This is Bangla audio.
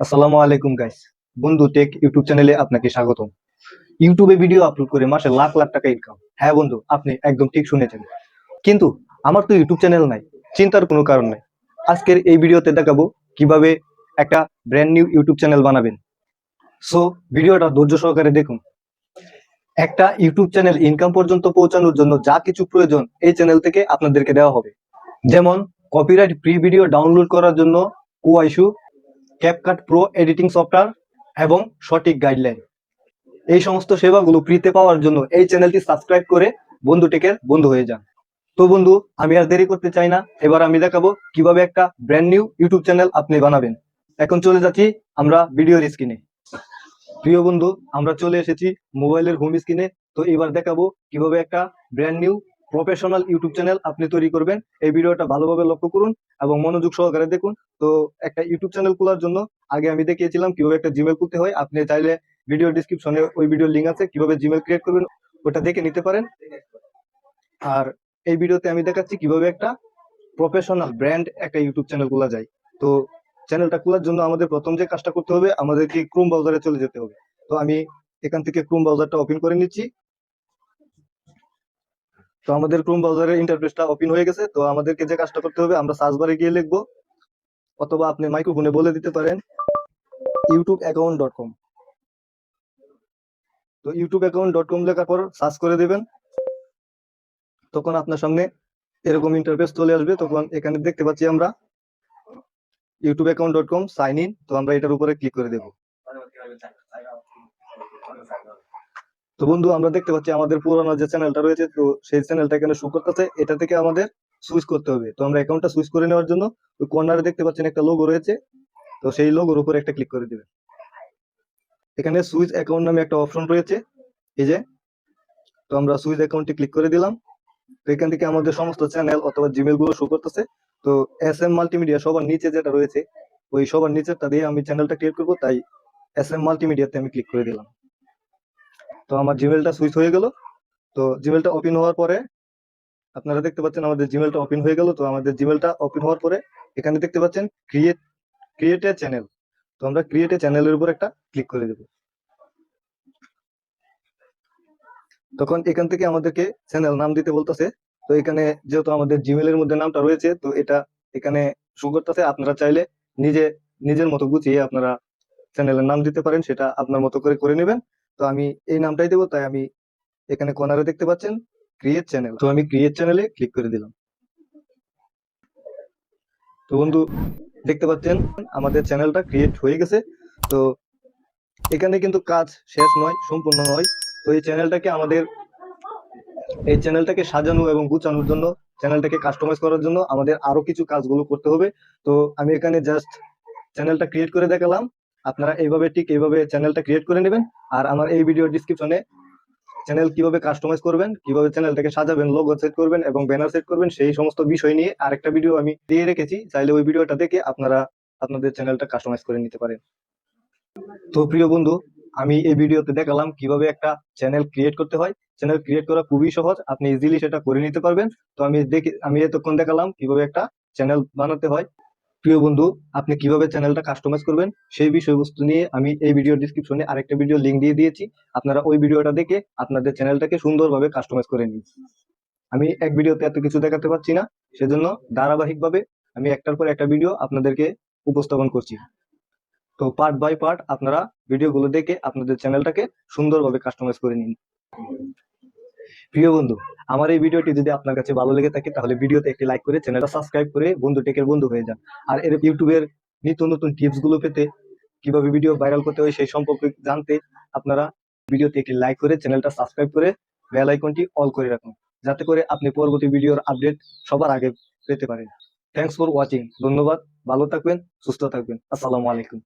আসসালামু আলাইকুম গাইস বন্ধু টেক ইউটিউব চ্যানেলে আপনাকে স্বাগতম। ইউটিউবে ভিডিও আপলোড করে মাসে লাখ লাখ টাকা ইনকাম হ্যাঁ বন্ধু, আপনি একদম ঠিক শুনেছেন। কিন্তু আমার তো ইউটিউব চ্যানেল নাই, চিন্তার কোনো কারণ নাই। আজকের এই ভিডিওতে দেখাবো কীভাবে একটা ব্র্যান্ড নিউ ইউটিউব চ্যানেল বানাবেন। সো ভিডিওটা ধৈর্য সহকারে দেখুন। একটা ইউটিউব চ্যানেল ইনকাম পর্যন্ত পৌঁছানোর জন্য যা কিছু প্রয়োজন এই চ্যানেল থেকে আপনাদেরকে দেওয়া হবে। যেমন কপিরাইট প্রি ভিডিও ডাউনলোড করার জন্য ওয়াইশু ক্যাপকাট প্রো এডিটিং সফটওয়্যার এবং সঠিক গাইডলাইন এই সমস্ত সেবাগুলো ফ্রিতে পাওয়ার জন্য এই চ্যানেলটি সাবস্ক্রাইব করে বন্ধু টেকের বন্ধু হয়ে যান। তো বন্ধু, আমি আর দেরি করতে চাই না। এবার আমি দেখাবো কীভাবে একটা ব্র্যান্ড নিউ ইউটিউব চ্যানেল আপনি বানাবেন। এখন চলে যাচ্ছি আমরা ভিডিওর স্ক্রিনে প্রিয় বন্ধু, আমরা চলে এসেছি মোবাইলের হোম স্ক্রিনে তো এবার দেখাবো কীভাবে একটা brand new professional YouTube channel আপনি তৈরি করবেন। এই ভিডিওটা ভালোভাবে লক্ষ্য করুন এবং মনোযোগ সহকারে দেখুন। তো একটা ইউটিউব চ্যানেল খোলার জন্য আগে আমি দেখিয়েছিলাম কীভাবে একটা জিমেল খুলতে হয়। আপনি চাইলে ভিডিও ডিসক্রিপশনে ওই ভিডিওর লিঙ্ক আছে, কীভাবে জিমেল ক্রিয়েট করবেন ওটা দেখে নিতে পারেন। আর এই ভিডিওতে আমি দেখাচ্ছি কীভাবে একটা প্রফেশনাল ব্র্যান্ড একটা ইউটিউব চ্যানেল খোলা যায়। তো চ্যানেলটা খোলার জন্য আমাদের প্রথম যে কাজটা করতে হবে আমাদেরকে ক্রোম ব্রাউজারে চলে যেতে হবে। তো আমি এখান থেকে ক্রোম ব্রাউজারটা ওপেন করে নিচ্ছি। তো আমাদের ক্রোম ব্রাউজারের ইন্টারফেসটা ওপেন হয়ে গেছে, তো আমাদেরকে যে কাজটা করতে হবে, আমরা সার্চ বারে গিয়ে লিখব, অথবা আপনি মাইক্রোফোনে বলে দিতে পারেন ইউটিউব অ্যাকাউন্ট ডট কম তো ইউটিউব অ্যাকাউন্ট ডট কম লেখার পর সার্চ করে দেবেন, তখন আপনার সামনে এরকম ইন্টারফেস চলে আসবে, তখন এখানে দেখতে পাচ্ছি আমরা YouTube account dot com sign in তো আমরা এটার উপরে ক্লিক করে দেব। তো বন্ধু, আমরা দেখতে পাচ্ছি আমাদের পুরোনো যে চ্যানেলটা রয়েছে, তো সেই চ্যানেলটা এখানে শো করতেছে এটা থেকে আমাদের সুইচ করতে হবে। তো আমরা অ্যাকাউন্টটা সুইচ করে নেওয়ার জন্য ওই কর্নারে দেখতে পাচ্ছেন একটা লোগো রয়েছে, তো সেই লোগোর উপরে একটা ক্লিক করে দিবেন। এখানে সুইচ অ্যাকাউন্ট নামে একটা অপশন রয়েছে, এই যে। তো আমরা সুইচ অ্যাকাউন্টে ক্লিক করে দিলাম। তো এখান থেকে আমাদের সমস্ত চ্যানেল অথবা জিমেলগুলো শো করতেছে। তো এস এম মাল্টিমিডিয়া সবার নিচে যেটা রয়েছে, ওই সবার নিচেরটা দিয়ে আমি চ্যানেলটা ক্রিয়েট করব, তাই এস এম মাল্টিমিডিয়াতে আমি ক্লিক করে দিলাম। তো আমার জিমেলটা সুইচ হয়ে গেল। তো জিমেলটা ওপেন হওয়ার পরে আপনারা দেখতে পাচ্ছেন আমাদের জিমেলটা ওপেন হয়ে গেল। তো আমাদের জিমেলটা ওপেন হওয়ার পরে এখানে দেখতে পাচ্ছেন ক্রিয়েট ক্রিয়েট এ চ্যানেল তো আমরা ক্রিয়েট এ চ্যানেলের উপর একটা ক্লিক করে দেব। তখন এখান থেকে আমাদেরকে চ্যানেল নাম দিতে বলতেছে। তো এখানে যেহেতু আমাদের জিমেলের মধ্যে নামটা রয়েছে, তো এটা এখানে শো করতেছে। আপনারা চাইলে নিজে, নিজের মতো গুছিয়ে আপনারা চ্যানেলের নাম দিতে পারেন, সেটা আপনার মতো করে করে নেবেন। তো আমি এই নামটাই দেবো, তাই আমি এখানে কর্নারে দেখতে পাচ্ছেন ক্রিয়েট চ্যানেল তো আমি ক্রিয়েট চ্যানেলে ক্লিক করে দিলাম। তো বন্ধু, দেখতে পাচ্ছেন, আমাদের চ্যানেলটা ক্রিয়েট হয়ে গেছে। তো এখানে কিন্তু কাজ শেষ নয়, সম্পূর্ণ নয়। তো এই চ্যানেলটাকে আমাদের, এই চ্যানেলটাকে সাজানো এবং গুছানোর জন্য চ্যানেলটাকে কাস্টমাইজ করার জন্য আমাদের আরও কিছু কাজগুলো করতে হবে। তো আমি এখানে জাস্ট চ্যানেলটা ক্রিয়েট করে দেখালাম। আপনারা এইভাবে ঠিক এইভাবে চ্যানেলটা ক্রিয়েট করে নেবেন, আর আমার এই ভিডিও ডিসক্রিপশনে চ্যানেল কীভাবে কাস্টমাইজ করবেন, কীভাবে চ্যানেলটাকে সাজাবেন লোগো সেট করবেন এবং ব্যানার সেট করবেন, সেই সমস্ত বিষয় নিয়ে আরেকটা ভিডিও আমি দিয়ে রেখেছি। চাইলে ওই ভিডিওটা দেখে আপনারা আপনাদের চ্যানেলটা কাস্টমাইজ করে নিতে পারেন। তো প্রিয় বন্ধু, আমি এই ভিডিওতে দেখালাম কীভাবে একটা চ্যানেল ক্রিয়েট করতে হয়। চ্যানেল ক্রিয়েট করা খুবই সহজ, আপনি ইজিলি সেটা করে নিতে পারবেন। তো আমি দেখি, আমি এতক্ষণ দেখালাম কীভাবে একটা চ্যানেল বানাতে হয়। প্রিয় বন্ধু, আপনি কীভাবে চ্যানেলটা কাস্টমাইজ করবেন সেই বিষয়বস্তু নিয়ে আমি এই ভিডিও ডিসক্রিপশনে আরেকটা ভিডিও লিংক দিয়ে দিয়েছি। আপনারা ওই ভিডিওটা দেখে আপনাদের চ্যানেলটাকে সুন্দরভাবে কাস্টমাইজ করে নিন। আমি এক ভিডিওতে এত কিছু দেখাতে পারছি না, সেজন্য ধারাবাহিকভাবে আমি একটার পর একটা ভিডিও আপনাদেরকে উপস্থাপন করছি। তো পার্ট বাই পার্ট আপনারা ভিডিওগুলো দেখে আপনাদের চ্যানেলটাকে সুন্দরভাবে কাস্টমাইজ করে নিন। প্রিয় বন্ধু আমার এই ভিডিওটি যদি আপনার কাছে ভালো লেগে থাকে, তাহলে ভিডিওতে একটি লাইক করে চ্যানেলটা সাবস্ক্রাইব করে বন্ধু টেকের বন্ধু হয়ে যান। আর এর ইউটিউবের নিত্য নতুন টিপসগুলো পেতে কীভাবে ভিডিও ভাইরাল করতে হয় সেই সম্পর্কে জানতে আপনারা ভিডিওতে একটি লাইক করে চ্যানেলটা সাবস্ক্রাইব করে বেল আইকনটি অল করে রাখুন, যাতে করে আপনি পরবর্তী ভিডিওর আপডেট সবার আগে পেতে পারেন। থ্যাংকস ফর ওয়াচিং ধন্যবাদ, ভালো থাকবেন, সুস্থ থাকবেন, আসসালামু আলাইকুম।